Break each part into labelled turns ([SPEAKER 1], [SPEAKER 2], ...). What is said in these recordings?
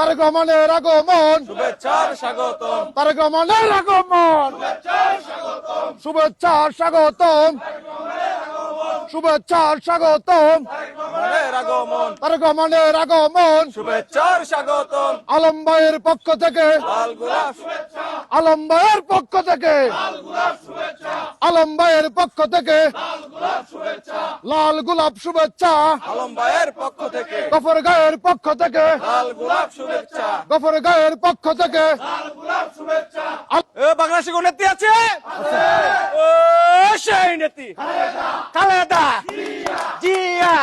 [SPEAKER 1] তারেক রহমানের আগমন।
[SPEAKER 2] শুভেচ্ছার স্বাগতম।
[SPEAKER 1] তারেক রহমানের আগমন। শুভেচ্ছার স্বাগতম। শুভেচ্ছার স্বাগতম।
[SPEAKER 2] আগমন।
[SPEAKER 1] তারেক রহমানের আগমন।
[SPEAKER 2] শুভেচ্ছার স্বাগতম।
[SPEAKER 1] আলম ভাইয়ের পক্ষ থেকে
[SPEAKER 2] লাল গোলাপ
[SPEAKER 1] আলম ভাইয়ের পক্ষ থেকে। আলম ভাইয়ের পক্ষ থেকে। লাল গোলাপ শুভেচ্ছা।
[SPEAKER 2] আলম ভাইয়ের পক্ষ থেকে।
[SPEAKER 1] গফর গায়ের পক্ষ থেকে।
[SPEAKER 2] লাল গোলাপ শুভেচ্ছা।
[SPEAKER 1] গফর গায়ের পক্ষ থেকে।
[SPEAKER 2] বাংলাদেশে কোন নেত্রী আছে। ও সেই নেত্রী। খালেদা। জিয়া।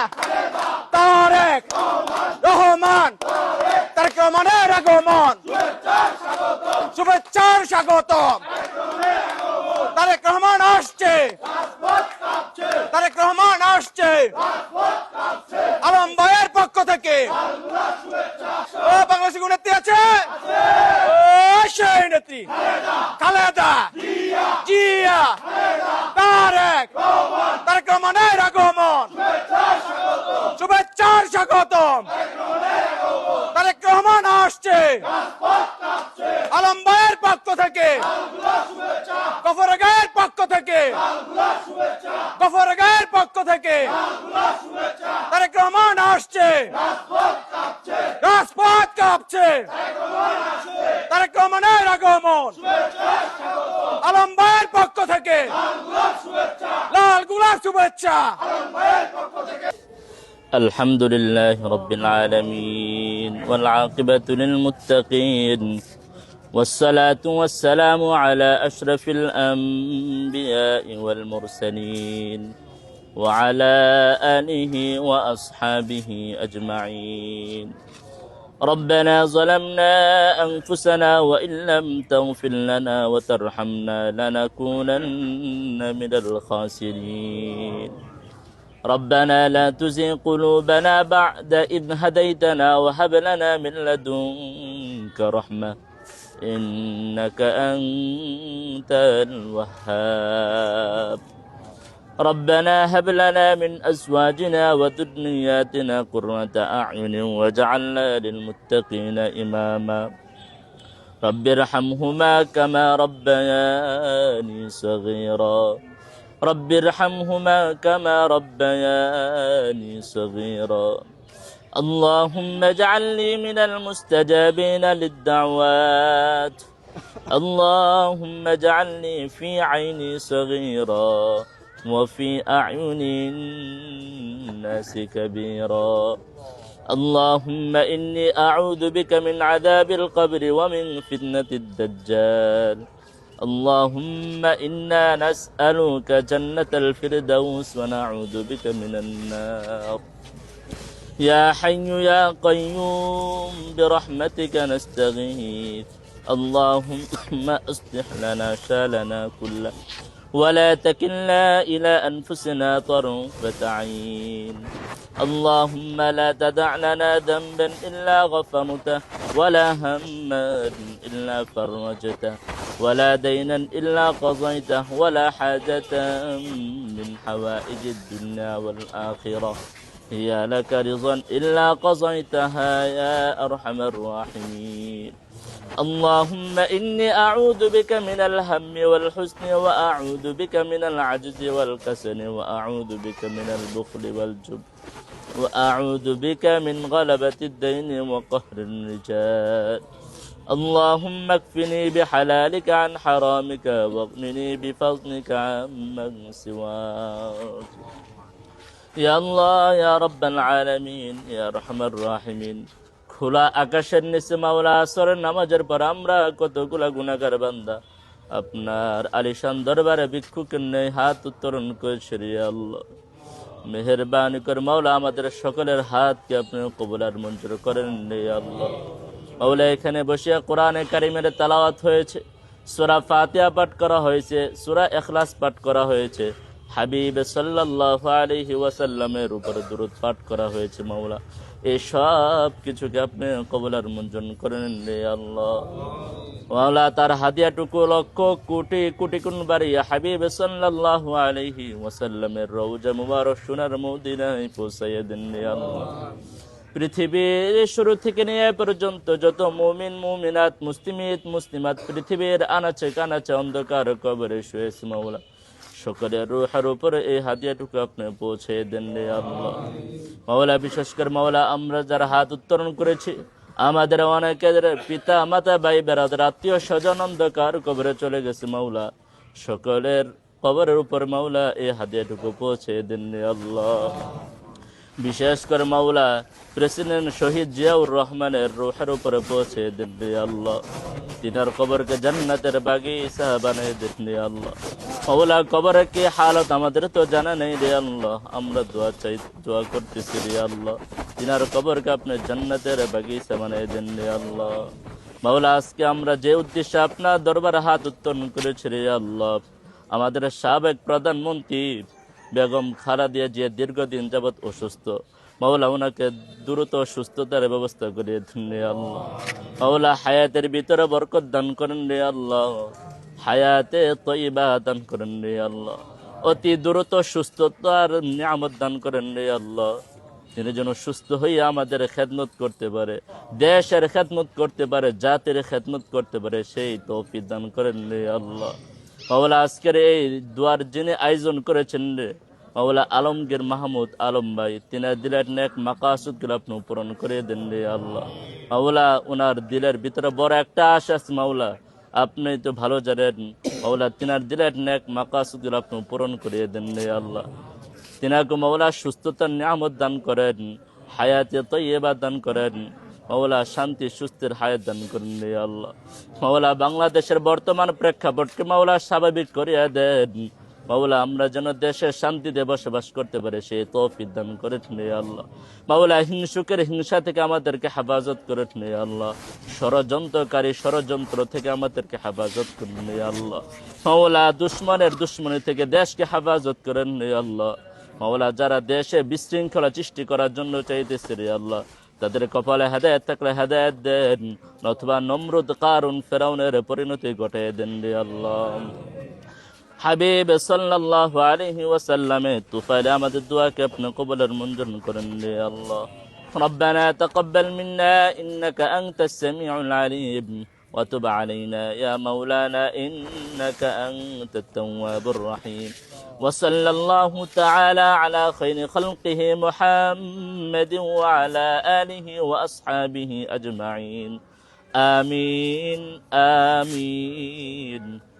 [SPEAKER 2] তারেক। রহমান। তারেক রহমানের আগমন। তারেক রহমান আসছে। আসছে। আলম ভাইয়ের পক্ষ থেকে। আছে? নেত্রী। খালেদা। জিয়া। তারেক। তারেক রহমানের আগমন। শুভেচ্ছার স্বাগতম। তারেক রহমান আসছে। আলম ভাইয়ের পক্ষ থেকে গফর গায়ের পক্ষ থেকে গফর গায়ের পক্ষ থেকে তারেক রহমান আসছে রাজপথ কাঁপছে তারেক রহমানের আগমন আলম ভাইয়ের পক্ষ থেকে লাল গোলাপ শুভেচ্ছা
[SPEAKER 3] الحمد لله رب العالمين والعاقبة للمتقين والصلاة والسلام على أشرف الأنبياء والمرسلين وعلى آله وأصحابه أجمعين. ربنا ظلمنا أنفسنا وإن لم تغفر لنا وترحمنا لنكونن من الخاسرين. ربنا لا تزغ قلوبنا بعد إذ هديتنا وهب لنا من لدنك رحمة. إنك أنت الوهاب. ربنا هب لنا من أزواجنا وذرياتنا قرة أعين واجعلنا للمتقين إماما. رب ارحمهما كما ربياني صغيرا. رب ارحمهما كما ربياني صغيرا. اللهم اجعلني من المستجابين للدعوات. اللهم اجعلني في عيني صغيرا وفي أعين الناس كبيرا. اللهم إني أعوذ بك من عذاب القبر ومن فتنة الدجال. اللهم إنا نسألك جنة الفردوس ونعوذ بك من النار. يا حي يا قيوم برحمتك نستغيث. اللهم أصلح لنا شالنا كله ولا تكلنا إلى أنفسنا طرفة عين. اللهم لا تدع لنا ذنبا إلا غفرته ولا هما إلا فرجته ولا دينا إلا قضيته ولا حاجة من حوائج الدنيا والآخرة. هي لك رضا إلا قضيتها يا أرحم الراحمين. اللهم إني أعوذ بك من الهم والحزن وأعوذ بك من العجز والكسل وأعوذ بك من البخل والجبن وأعوذ بك من غلبة الدين وقهر الرجال. اللهم اكفني بحلالك عن حرامك واغنني بفضلك عمن سواك. ইয়া আল্লাহ ইয়া রব্বাল আলামিন ইয়া রহমান রাহিমিন খোলা আকাশের নিচে মাওলা আসরের নামাজের পর আমরা কতগুলা গুণাগার বান্দা। আপনার আলিশান দরবারে ভিক্ষুকের নেই হাত উত্তরণ করেছে আল্লাহ। মেহরবানি করে মাওলা আমাদের সকলের হাতকে আপনি কবুলার মঞ্জুর করেন নেই আল্লাহ। মাওলা এখানে বসিয়া কোরআনে কারিমের তালাওয়াত হয়েছে। সুরা ফাতিয়া পাঠ করা হয়েছে, সুরা এখলাস পাঠ করা হয়েছে। হাবিব সাল্লাহ আলহি ওয়াসাল্লামের উপর দূরত পাঠ করা হয়েছে, মাওলা। এই সব কিছুকে আপনি কবলার মঞ্জন করেন রে আল্লাহ। মাওলা, তার হাদিয়াটুকু লক্ষ কোটি কোটি কোন বাড়ি হাবিব সাল্লাহ আলহি ওয়াসাল্লামের রৌজা মুবারক সোনার মদিনায় পৌঁছাইয়া দেন রে আল্লাহ। পৃথিবীর শুরু থেকে নিয়ে পর্যন্ত যত মুমিন, মুমিনাত, মুসলিমিত, মুসলিমাত, পৃথিবীর আনাচে কানাচে অন্ধকার কবরে শুয়েছে, মাওলা। সকলের উপরে এই আপনি পৌঁছে দেন মাওলা বিশেষ করে মাওলা, আমরা যারা হাত করেছি, আমাদের অনেকের পিতা, মাতা, ভাই বেড়াদের আত্মীয় স্বজন অন্ধকার কবরে চলে গেছে মাওলা। সকলের কবরের উপর মাওলা এই হাদিয়াটুকু পৌঁছে দেন আল্লাহ। বিশেষ করে মাওলা, প্রেসিডেন্ট শহীদ জিয়াউর রহমানের রোহের উপরে পৌঁছে দেন আল্লাহ। তিনার কবরকে জান্নাতের বাগিচা বানিয়ে দেন আল্লাহ। মাওলা কবরে কি হালত আমাদের তো জানা নেই রে আল্লাহ। আমরা দোয়া চাই, দোয়া করতেছি রে আল্লাহ। তিনার কবরকে আপনি জান্নাতের বাগিচা বানিয়ে দেন রে আল্লাহ। মাওলা, আজকে আমরা যে উদ্দেশ্যে আপনার দরবারে হাত উত্তোলন করেছি রে আল্লাহ, আমাদের সাবেক প্রধানমন্ত্রী বেগম খারা দিয়ে যে দীর্ঘদিন যাবৎ অসুস্থ। মাওলা, ওনাকে দ্রুত সুস্থতার ব্যবস্থা করিয়ে দিন রে আল্লাহ। মাওলা, হায়াতের ভিতরে বরকত দান করেন রে আল্লাহ। হায়াতে তৈবা দান করেন রে আল্লাহ। অতি দ্রুত সুস্থতার নিয়ামত দান করেন রে আল্লাহ। তিনি যেন সুস্থ হয়ে আমাদের খেদমত করতে পারে, দেশের খেদমত করতে পারে, জাতির খেদমত করতে পারে, সেই তৌফিক দান করেন রে আল্লাহ। মাওলা, আজকের এই দুয়ার যিনি আয়োজন করেছেন রে, মাওলা আলমগীর মাহমুদ আলম ভাই তিনি দিলের নেক মাকাসুদগুলো আপনি পূরণ করে দেন রে আল্লাহ। মাওলা ওনার দিলের ভিতরে বড় একটা আশা আছে মাওলা আপনি তো ভালো জানেন, মাওলা তিনার দিলের নেক মাকাসুদগুলো আপনি পূরণ করিয়ে দেন আল্লাহ। তিনাকে মাওলা সুস্থতার নিয়ামত দান করেন, হায়াতে তৈবা দান করেন, মাওলা শান্তি, সুস্থের হায়াত দান করেন আল্লাহ। মাওলা বাংলাদেশের বর্তমান প্রেক্ষাপটকে মাওলা স্বাভাবিক করিয়া দেন। মাওলা, আমরা যেন দেশে শান্তিতে বসবাস করতে পারে সে তৌফিক দান করেন রে আল্লাহ। মাওলা, হিংসুকের হিংসা থেকে আমাদেরকে হেফাজত করেন রে আল্লাহ। ষড়যন্ত্রকারী ষড়যন্ত্র থেকে আমাদেরকে হেফাজত করেন রে আল্লাহ। মাওলা, দুশ্মনের দুশ্মনী থেকে দেশকে হেফাজত করেন রে আল্লাহ। মাওলা, যারা দেশে বিশৃঙ্খলা সৃষ্টি করার জন্য চাইতেছে রে আল্লাহ, তাদের কপালে হেদায়ত থাকলে হেদায়ত দেন অথবা নমরুদ কারণ ফেরাউনের পরিণতি ঘটে দেন রে আল্লাহ। হাবিব সাল্লাল্লাহু আলাইহি ওয়াসাল্লামে তুফাইলে আমাদের দোয়াকে আপনি কবুলের মঞ্জুর করেন রে আল্লাহ ربنا تقبل منا إنك أنت السميع العليم وتب علينا يا مولانا إنك أنت التواب الرحيم وصلى الله تعالى على خير خلقه محمد وعلى آله وأصحابه أجمعين آمين آمين